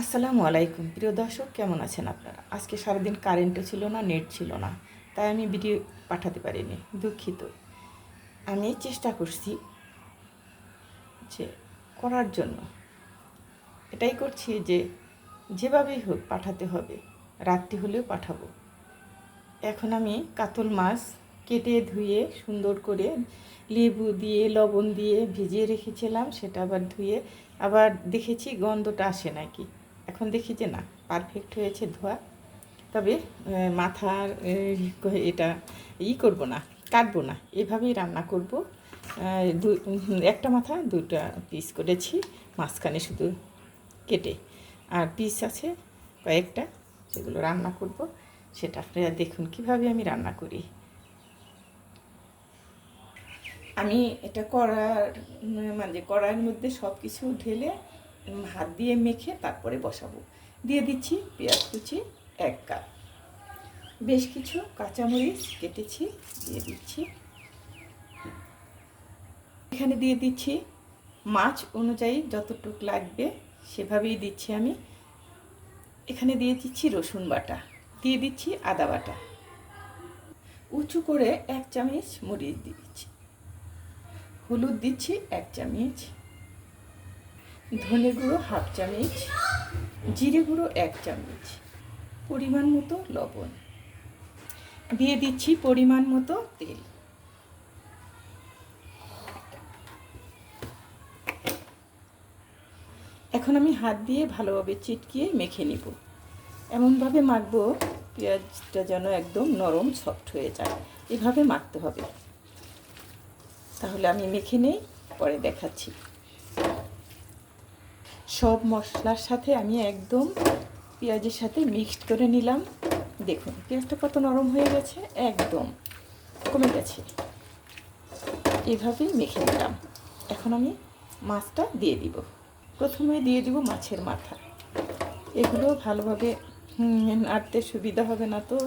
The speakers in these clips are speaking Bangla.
আসসালামু আলাইকুম। প্রিয় দর্শক, কেমন আছেন আপনারা? আজকে সারাদিন কারেন্টও ছিল না নেট ছিল না, তাই আমি ভিডিও পাঠাতে পারিনি, দুঃখিত। আমি চেষ্টা করছি যে করার জন্য। এটাই করছি যে যেভাবেই হোক পাঠাতে হবে, রাত্রি হলেও পাঠাবো। এখন আমি কাতল মাছ কেটে ধুয়ে, সুন্দর করে লেবু দিয়ে, লবণ দিয়ে ভিজিয়ে রেখেছিলাম, সেটা আবার ধুয়ে, আবার দেখেছি গন্ধটা আসে নাকি। এখন দেখি যে না পারফেক্ট হয়েছে ধোয়া। তবে মাথার এটা ই করব না, কাটবো না, এভাবেই রান্না করব। একটা মাথা দুটা পিস করেছি, মাঝখানে শুধু কেটে। আর পিস আছে কয়েকটা, সেগুলো রান্না করব। সেটা আপনারা দেখুন কীভাবে আমি রান্না করি। আমি এটা করার মানে কড়াইয়ের মধ্যে সব কিছু ঢেলে হাত দিয়ে মেখে তারপরে বসাবো। দিয়ে দিচ্ছি পেঁয়াজ কুচি এক কাপ। বেশ কিছু কাঁচামরিচ কেটেছি, দিয়ে দিচ্ছি। এখানে দিয়ে দিচ্ছি মাছ অনুযায়ী যতটুক লাগবে সেভাবেই দিচ্ছি আমি। এখানে দিয়ে দিচ্ছি রসুন বাটা, দিয়ে দিচ্ছি আদা বাটা। উঁচু করে এক চামচ মরিচ দিয়ে দিচ্ছি। হলুদ দিচ্ছি এক চামচ। ধনে গুঁড়ো হাফ চামচ, জিরে গুঁড়ো এক চামচ, পরিমাণ মতো লবণ। দিয়ে দিচ্ছি পরিমাণ মতো তেল। এখন আমি হাত দিয়ে ভালোভাবে চিটকিয়ে মেখে নিব। এমনভাবে মাখবো পেঁয়াজটা যেন একদম নরম সফট হয়ে যায়। এভাবে মাখতে হবে। তাহলে আমি মেখে নেই, পরে দেখাচ্ছি। সব মশলার সাথে আমি একদম পেঁয়াজের সাথে মিক্সড করে নিলাম। দেখুন, পেঁয়াজটা কত নরম হয়ে গেছে, একদম কমে গেছে। এভাবেই মেখে নিলাম। এখন আমি মাছটা দিয়ে দিব। প্রথমে দিয়ে দিব মাছের মাথা। এগুলো ভালোভাবে নাড়তে সুবিধা হবে না তো।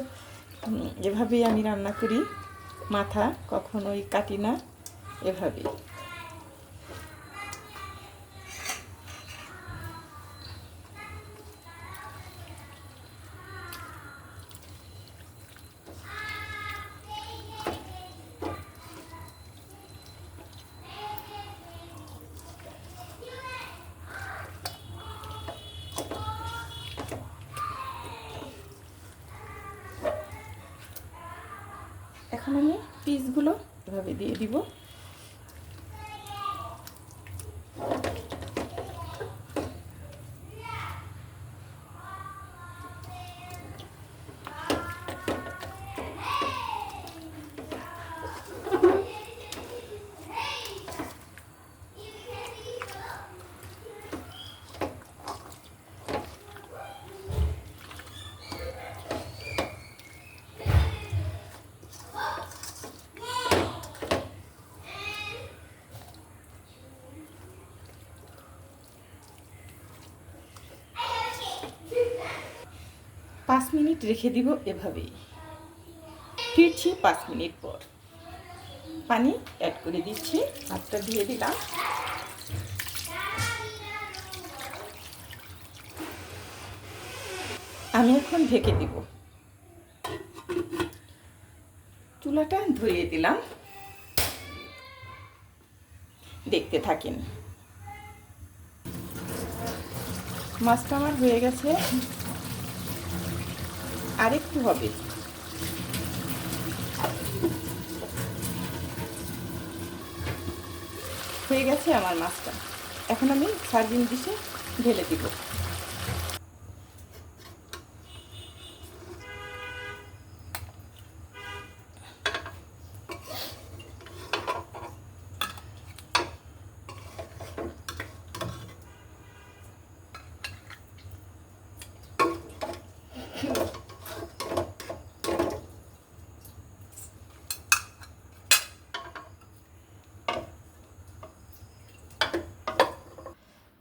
এভাবেই আমি রান্না করি। মাথা কখনোই কাটি না। এভাবেই। এখন আমি পিসগুলো এভাবে দিয়ে দিব। পাঁচ মিনিট রেখে দিব এভাবেই। ফিরছি পাঁচ মিনিট পর। পানি অ্যাড করে দিচ্ছি, হাতটা দিয়ে দিলাম। আমি এখন ঢেকে দিব। চুলাটা ধরিয়ে দিলাম। দেখতে থাকেন। মাছটা আমার হয়ে গেছে। আরেকটু হবে। হয়ে গেছে আমার মাছটা। এখন আমি সার্ভিং ডিশে ঢেলে দিব।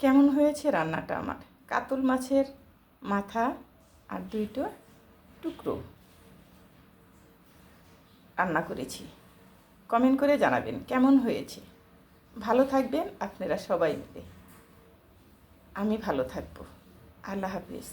কেমন হয়েছে রান্নাটা আমার? কাতল মাছের মাথা আর দুইটো টুকরো রান্না করেছি। কমেন্ট করে জানাবেন কেমন হয়েছে? ভালো থাকবেন আপনারা সবাই মিলে। আমি ভালো থাকব। আল্লাহ হাফিজ।